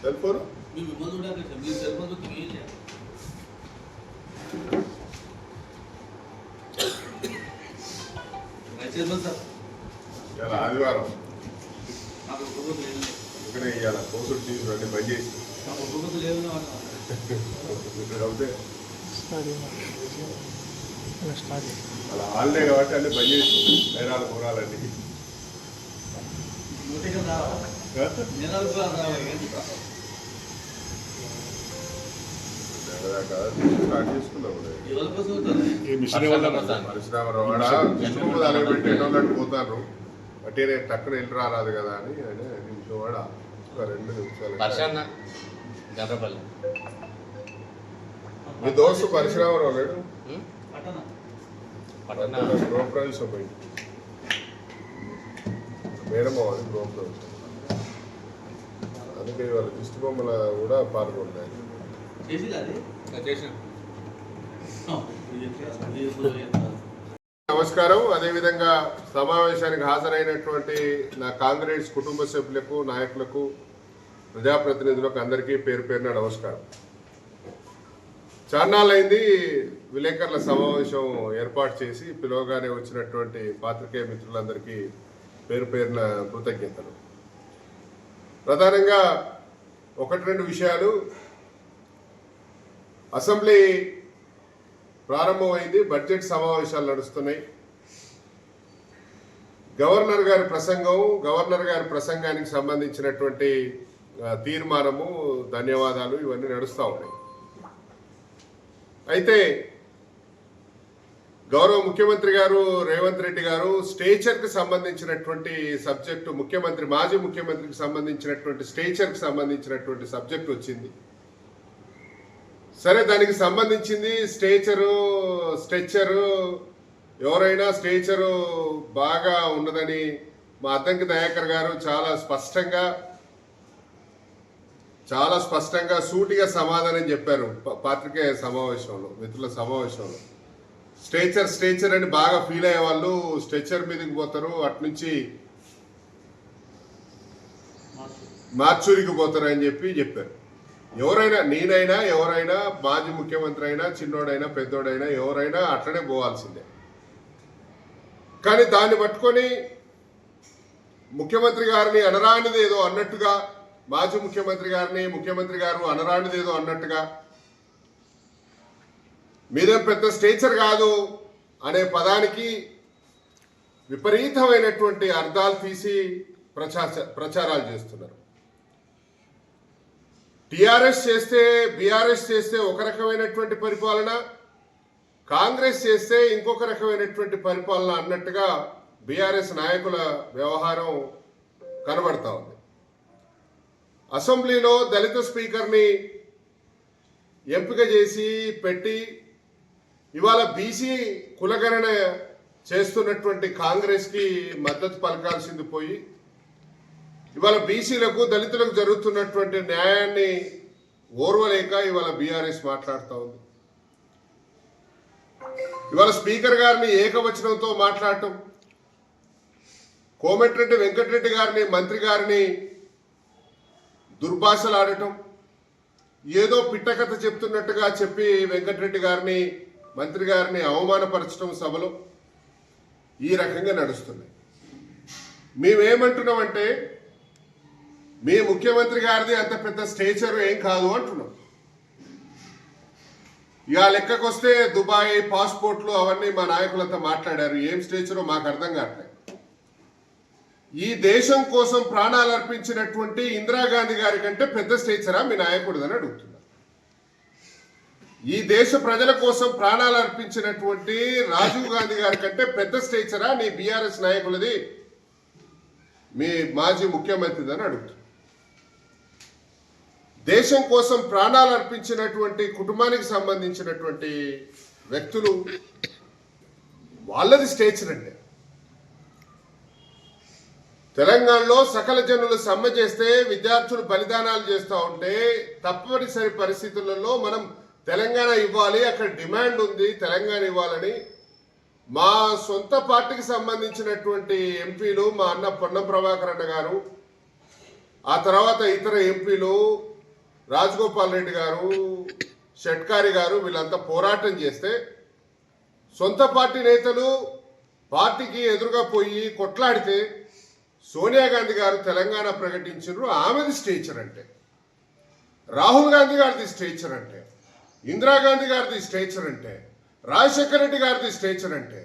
Cell phone? ఆదివారం. అందుకనే ఇవాళ కోసుడు టీవీ బంద్ చేసి. అవుతే. అలా హాలిడే కాబట్టి అన్ని బంద్ చేసి నేరాలు పెట్టేటోళ్ళట్టు పోతారు. బట్టి నేను టక్కున వెళ్ళి రారాదు కదా అని నిమిషం వాడ ఒక రెండు నిమిషాలు మీ దోస్తు పరిశ్రమరావు లేడు? పట్టణ. గృహప్రవేశం పోయింది గృహప్రవేశం అందుకే వాళ్ళ దిష్టి బొమ్మల కూడా పాల్గొన్నాయి నమస్కారం. అదేవిధంగా సమావేశానికి హాజరైనటువంటి నా కాంగ్రెస్ కుటుంబ సభ్యులకు నాయకులకు ప్రజాప్రతినిధులకు అందరికీ పేరు పేరున నమస్కారం. చాన్నాళ్ళైంది విలేకరుల సమావేశం ఏర్పాటు చేసి పిలువగానే వచ్చినటువంటి పాత్రికేయ మిత్రులందరికీ పేరు పేరున కృతజ్ఞతలు. ప్రధానంగా ఒకటి రెండు విషయాలు. అసెంబ్లీ ప్రారంభమైంది బడ్జెట్ సమావేశాలు నడుస్తున్నాయి. గవర్నర్ గారి ప్రసంగం గవర్నర్ గారి ప్రసంగానికి సంబంధించినటువంటి తీర్మానము ధన్యవాదాలు ఇవన్నీ నడుస్తూ ఉన్నాయి. అయితే గౌరవ ముఖ్యమంత్రి గారు రేవంత్ రెడ్డి గారు స్టేచర్కి సంబంధించినటువంటి సబ్జెక్టు ముఖ్యమంత్రి మాజీ ముఖ్యమంత్రికి సంబంధించినటువంటి స్టేచర్కి సంబంధించినటువంటి సబ్జెక్ట్ వచ్చింది. సరే దానికి సంబంధించింది స్టేచరు స్ట్రెచ్చరు ఎవరైనా స్టేచరు బాగా ఉన్నదని మా అద్దంకి దయాకర్ గారు చాలా స్పష్టంగా చాలా స్పష్టంగా సూటిగా సమాధానం చెప్పారు ప- పాత్రికేయ సమావేశంలో మిత్రుల సమావేశంలో. స్ట్రేచర్ స్ట్రేచర్ అని బాగా ఫీల్ అయ్యే వాళ్ళు స్ట్రెచర్ మీదకి పోతారు అట్నుంచి మార్చూరికి పోతారు అని చెప్పి చెప్పారు. ఎవరైనా నేనైనా ఎవరైనా మాజీ ముఖ్యమంత్రి అయినా చిన్నోడైనా పెద్దోడైనా ఎవరైనా అట్లనే పోవాల్సిందే. కానీ దాన్ని పట్టుకొని ముఖ్యమంత్రి గారిని అనరానిది ఏదో అన్నట్టుగా మాజీ ముఖ్యమంత్రి గారిని ముఖ్యమంత్రి గారు అనరానిదేదో అన్నట్టుగా. మీరేం పెద్ద స్టేచర్ కాదు అనే పదానికి విపరీతమైనటువంటి అర్థాలు తీసి ప్రచార ప్రచారాలు చేస్తున్నారు. టిఆర్ఎస్ చేస్తే బీఆర్ఎస్ చేస్తే ఒక రకమైనటువంటి పరిపాలన కాంగ్రెస్ చేస్తే ఇంకొక రకమైనటువంటి పరిపాలన అన్నట్టుగా బీఆర్ఎస్ నాయకుల వ్యవహారం కనబడతా ఉంది. అసెంబ్లీలో దళిత స్పీకర్ని ఎంపిక చేసి పెట్టి ఇవాళ బీసీ కులగణన చేస్తున్నటువంటి కాంగ్రెస్కి మద్దతు పలకాల్సింది పోయి ఇవాళ బీసీలకు దళితులకు జరుగుతున్నటువంటి న్యాయాన్ని ఓర్వలేక ఇవాళ బీఆర్ఎస్ మాట్లాడుతూ ఉంది. ఇవాళ స్పీకర్ గారిని ఏకవచనంతో మాట్లాడటం కోమటిరెడ్డి వెంకటరెడ్డి గారిని మంత్రి గారిని దుర్భాషలు ఆడటం ఏదో పిట్టకథ చెప్తున్నట్టుగా చెప్పి వెంకటరెడ్డి గారిని మంత్రి గారిని అవమానపరచడం సభలో ఈ రకంగా నడుస్తున్నాయి మేమేమంటున్నామంటే మీ ముఖ్యమంత్రి గారిది అంత పెద్ద స్టేచర్ ఏం కాదు అంటున్నాం. ఇక లెక్కకొస్తే దుబాయ్ పాస్పోర్ట్లు అవన్నీ మా నాయకులంతా మాట్లాడారు. ఏం స్టేచరో మాకు అర్థం కావట్లేదు. ఈ దేశం కోసం ప్రాణాలు అర్పించినటువంటి ఇందిరాగాంధీ గారి కంటే పెద్ద స్టేచరా మీ నాయకుడిదని అడుగుతున్నా. ఈ దేశ ప్రజల కోసం ప్రాణాలు అర్పించినటువంటి రాజీవ్ గాంధీ గారి కంటే పెద్ద స్టేచరా నీ బీఆర్ఎస్ నాయకులది మీ మాజీ ముఖ్యమంత్రిదని అడుగుతున్నా. దేశం కోసం ప్రాణాలు అర్పించినటువంటి కుటుంబానికి సంబంధించినటువంటి వ్యక్తులు వాళ్ళది స్టేచర్ అండి తెలంగాణలో సకల జనులు సమ్మె చేస్తే విద్యార్థులు బలిదానాలు చేస్తూ ఉంటే తప్పనిసరి పరిస్థితులలో మనం తెలంగాణ ఇవ్వాలి అక్కడ డిమాండ్ ఉంది తెలంగాణ ఇవ్వాలని. మా సొంత పార్టీకి సంబంధించినటువంటి ఎంపీలు మా అన్న పొన్నం ప్రభాకర్ అన్న గారు ఆ తర్వాత ఇతర ఎంపీలు రాజగోపాల్ రెడ్డి గారు షట్కారి గారు వీళ్ళంతా పోరాటం చేస్తే సొంత పార్టీ నేతలు పార్టీకి ఎదురుగా పోయి కొట్లాడితే సోనియా గాంధీ గారు తెలంగాణ ప్రకటించారు ఆమెది స్టేచర్ అంటే రాహుల్ గాంధీ గారిది స్టేచర్ అంటే ఇందిరాగాంధీ గారిది స్టేచర్ అంటే రాజశేఖర రెడ్డి గారిది స్టేచర్ అంటే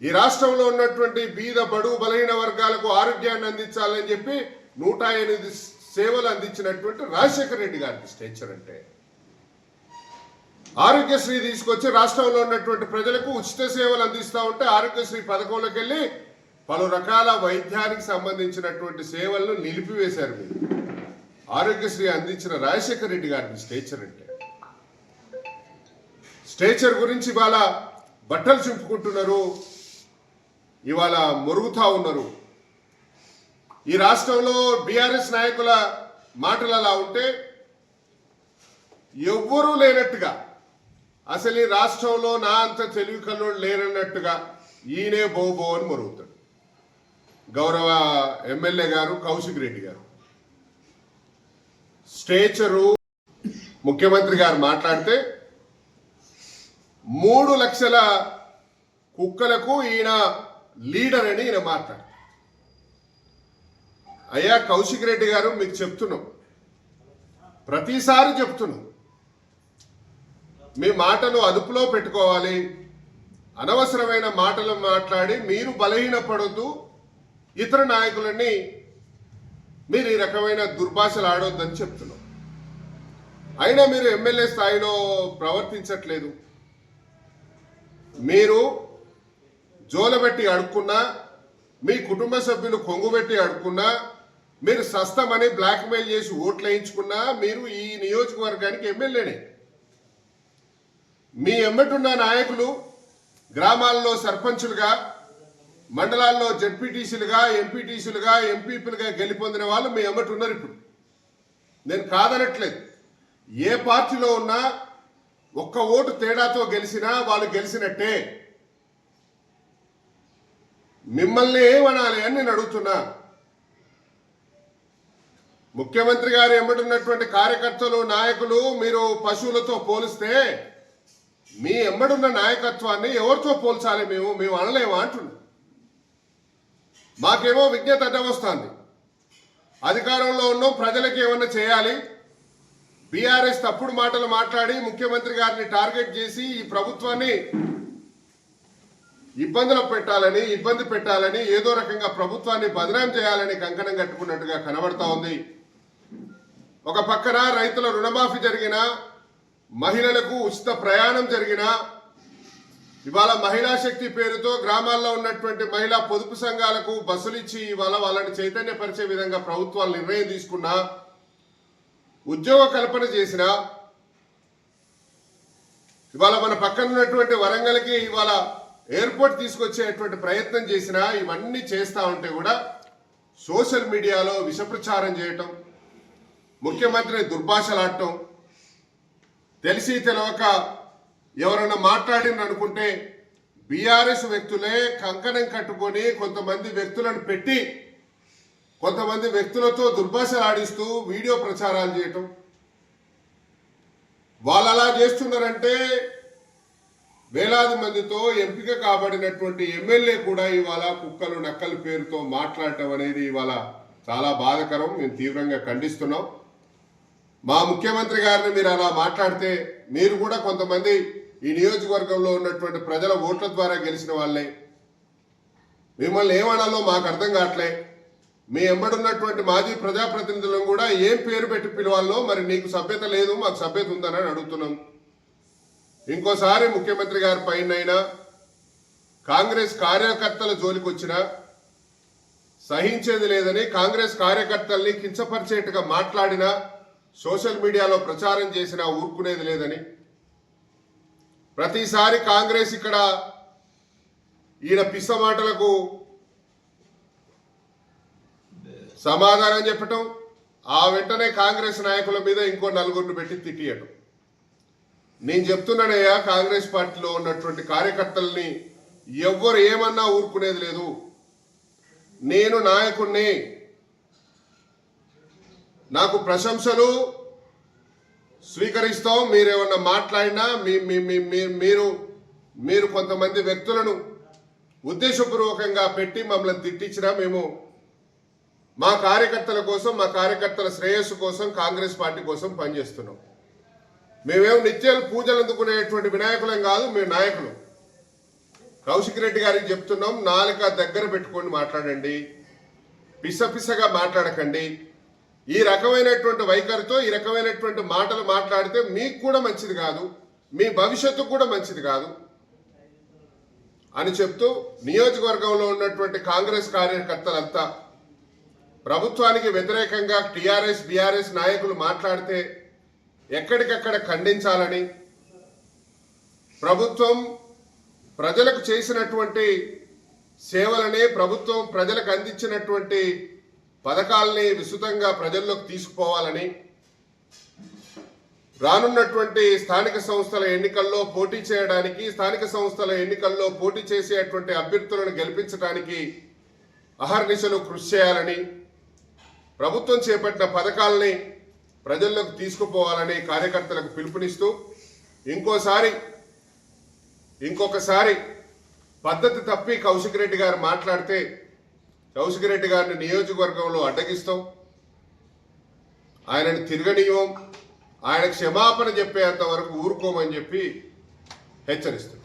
ఈ రాష్ట్రంలో ఉన్నటువంటి బీద బడుగు బలహీన వర్గాలకు ఆరోగ్యాన్ని అందించాలని చెప్పి నూట ఎనిమిది సేవలు అందించినటువంటి రాజశేఖర రెడ్డి గారికి స్టేచర్ అంటే ఆరోగ్యశ్రీ తీసుకొచ్చి రాష్ట్రంలో ఉన్నటువంటి ప్రజలకు ఉచిత సేవలు అందిస్తూ ఉంటే ఆరోగ్యశ్రీ పథకంలోకి వెళ్ళి పలు రకాల వైద్యానికి సంబంధించినటువంటి సేవలను నిలిపివేశారు మీరు. ఆరోగ్యశ్రీ అందించిన రాజశేఖర రెడ్డి గారికి స్టేచర్ అంటే. స్టేచర్ గురించి ఇవాళ బట్టలు చింపుకుంటున్నారు. ఇవాళ మురుగుతా ఉన్నారు. ఈ రాష్ట్రంలో బీఆర్ఎస్ నాయకుల మాటలు అలా ఉంటే ఎవ్వరూ లేనట్టుగా అసలు ఈ రాష్ట్రంలో నా అంత తెలివి కల్లోడు లేనన్నట్టుగా ఈయనే బోబో అని మరుగుతాడు. గౌరవ ఎమ్మెల్యే గారు కౌశిక్ రెడ్డి గారు. స్టేచరు ముఖ్యమంత్రి గారు మాట్లాడితే మూడు లక్షల కుక్కలకు ఈయన లీడర్ అని ఈయన మాట్లాడు. అయ్యా కౌశిక్ రెడ్డి గారు మీకు చెప్తున్నాం. ప్రతిసారి చెప్తున్నాం. మీ మాటలు అదుపులో పెట్టుకోవాలి. అనవసరమైన మాటలు మాట్లాడి మీరు బలహీనపడొద్దు. ఇతర నాయకులని మీరు ఈ రకమైన దుర్భాషలు ఆడొద్దని చెప్తున్నాం. అయినా మీరు ఎమ్మెల్యే స్థాయిలో ప్రవర్తించట్లేదు. మీరు జోలబెట్టి అడుక్కున్నా మీ కుటుంబ సభ్యులు కొంగుబెట్టి అడుక్కున్నా మీరు సస్తమని బ్లాక్మెయిల్ చేసి ఓట్లు వేయించుకున్నా మీరు ఈ నియోజకవర్గానికి ఎమ్మెల్యేనే. మీ ఎమ్మటున్న నాయకులు గ్రామాల్లో సర్పంచులుగా మండలాల్లో జడ్పీటీసీలుగా ఎంపీటీసీలుగా ఎంపీపీలుగా గెలిపొందిన వాళ్ళు మీ ఎమ్మటి ఉన్నారు ఇప్పుడు. నేను కాదనట్లేదు. ఏ పార్టీలో ఉన్నా ఒక్క ఓటు తేడాతో గెలిచినా వాళ్ళు గెలిచినట్టే. మిమ్మల్ని ఏమనాలి అని నేను అడుగుతున్నా. ముఖ్యమంత్రి గారు ఎమ్మడున్నటువంటి కార్యకర్తలు నాయకులు మీరు పశువులతో పోలిస్తే మీ ఎమ్మడున్న నాయకత్వాన్ని ఎవరితో పోల్చాలి మేము? మేము అనలేమా అంటున్నాం. మాకేమో విజ్ఞత అడ్డం వస్తుంది. అధికారంలో ఉన్నాం ప్రజలకు ఏమన్నా చేయాలి? బీఆర్ఎస్ తప్పుడు మాటలు మాట్లాడి ముఖ్యమంత్రి గారిని టార్గెట్ చేసి ఈ ప్రభుత్వాన్ని ఇబ్బందులు పెట్టాలని ఇబ్బంది పెట్టాలని ఏదో రకంగా ప్రభుత్వాన్ని బదనాం చేయాలని కంకణం కట్టుకున్నట్టుగా కనబడతా ఉంది. ఒక పక్కన రైతుల రుణమాఫీ జరిగిన మహిళలకు ఉచిత ప్రయాణం జరిగినా ఇవాళ మహిళా శక్తి పేరుతో గ్రామాల్లో ఉన్నటువంటి మహిళా పొదుపు సంఘాలకు బస్సులు ఇచ్చి ఇవాళ వాళ్ళని చైతన్యపరిచే విధంగా ప్రభుత్వాలు నిర్ణయం తీసుకున్నా ఉద్యోగ కల్పన చేసిన ఇవాళ మన పక్కన ఉన్నటువంటి వరంగల్కి ఇవాళ ఎయిర్పోర్ట్ తీసుకొచ్చేటువంటి ప్రయత్నం చేసినా ఇవన్నీ చేస్తా ఉంటే కూడా సోషల్ మీడియాలో విషప్రచారం చేయటం ముఖ్యమంత్రిని దుర్భాషలాడటం తెలిసి తెలవక ఎవరైనా మాట్లాడిన అనుకుంటే బీఆర్ఎస్ వ్యక్తులే కంకణం కట్టుకొని కొంతమంది వ్యక్తులను పెట్టి కొంతమంది వ్యక్తులతో దుర్భాషలు ఆడిస్తూ వీడియో ప్రచారాలు చేయటం. వాళ్ళు అలా చేస్తున్నారంటే వేలాది మందితో ఎంపిక కాబడినటువంటి ఎమ్మెల్యే కూడా ఇవాళ కుక్కలు నక్కల పేరుతో మాట్లాడటం అనేది ఇవాళ చాలా బాధకరం. మేము తీవ్రంగా ఖండిస్తున్నాం. మా ముఖ్యమంత్రి గారిని మీరు అలా మాట్లాడితే మీరు కూడా కొంతమంది ఈ నియోజకవర్గంలో ఉన్నటువంటి ప్రజల ఓట్ల ద్వారా గెలిచిన వాళ్ళే. మిమ్మల్ని ఏమనాలో మాకు అర్థం కావట్లే. మీ ఎంబడున్నటువంటి మాజీ ప్రజాప్రతినిధులను కూడా ఏం పేరు పెట్టి పిలవాలో మరి నీకు సభ్యత లేదు మాకు సభ్యత ఉందని అడుగుతున్నాం. ఇంకోసారి ముఖ్యమంత్రి గారి పైన కాంగ్రెస్ కార్యకర్తల జోలికి వచ్చినా సహించేది లేదని కాంగ్రెస్ కార్యకర్తల్ని కించపరిచేట్టుగా మాట్లాడినా సోషల్ మీడియాలో ప్రచారం చేసినా ఊరుకునేది లేదని ప్రతిసారి కాంగ్రెస్ ఇక్కడ ఈయన పిస్స మాటలకు సమాధానం చెప్పటం ఆ వెంటనే కాంగ్రెస్ నాయకుల మీద ఇంకో నలుగురిని పెట్టి తిట్టియటం. నేను చెప్తున్నానయ్యా కాంగ్రెస్ పార్టీలో ఉన్నటువంటి కార్యకర్తల్ని ఎవ్వరు ఏమన్నా ఊరుకునేది లేదు. నేను నాయకుణ్ణి. నాకు ప్రశంసలు స్వీకరిస్తాం మీరేమన్నా మాట్లాడినా మీ మీ- మీరు మీరు కొంతమంది వ్యక్తులను ఉద్దేశపూర్వకంగా పెట్టి మమ్మల్ని తిట్టించినా మేము మా కార్యకర్తల కోసం మా కార్యకర్తల శ్రేయస్సు కోసం కాంగ్రెస్ పార్టీ కోసం పనిచేస్తున్నాం. మేమేం నిత్యాలు పూజలు అందుకునేటువంటి వినాయకులం కాదు మేము నాయకులు. కౌశిక్ రెడ్డి గారికి చెప్తున్నాం నాలుక దగ్గర పెట్టుకొని మాట్లాడండి పిస పిసగా మాట్లాడకండి. ఈ రకమైనటువంటి వైఖరితో ఈ రకమైనటువంటి మాటలు మాట్లాడితే మీకు కూడా మంచిది కాదు మీ భవిష్యత్తుకు కూడా మంచిది కాదు అని చెప్తూ నియోజకవర్గంలో ఉన్నటువంటి కాంగ్రెస్ కార్యకర్తలంతా ప్రభుత్వానికి వ్యతిరేకంగా టీఆర్ఎస్ బీఆర్ఎస్ నాయకులు మాట్లాడితే ఎక్కడికక్కడ ఖండించాలని ప్రభుత్వం ప్రజలకు చేసినటువంటి సేవలని ప్రభుత్వం ప్రజలకు అందించినటువంటి పథకాల్ని విస్తృతంగా ప్రజల్లోకి తీసుకుపోవాలని రానున్నటువంటి స్థానిక సంస్థల ఎన్నికల్లో పోటీ చేయడానికి స్థానిక సంస్థల ఎన్నికల్లో పోటీ చేసేటువంటి అభ్యర్థులను గెలిపించడానికి అహర్నిశలు కృషి చేయాలని ప్రభుత్వం చేపట్టిన పథకాలని ప్రజల్లోకి తీసుకుపోవాలని కార్యకర్తలకు పిలుపునిస్తూ ఇంకోసారి ఇంకొకసారి పద్ధతి తప్పి కౌశిక్ రెడ్డి గారు మాట్లాడితే కౌశిక్ రెడ్డి గారిని నియోజకవర్గంలో అడ్డగిస్తాం. ఆయనను తిరగనీయం ఆయన క్షమాపణ చెప్పేంత వరకు ఊరుకోమని చెప్పి హెచ్చరిస్తాం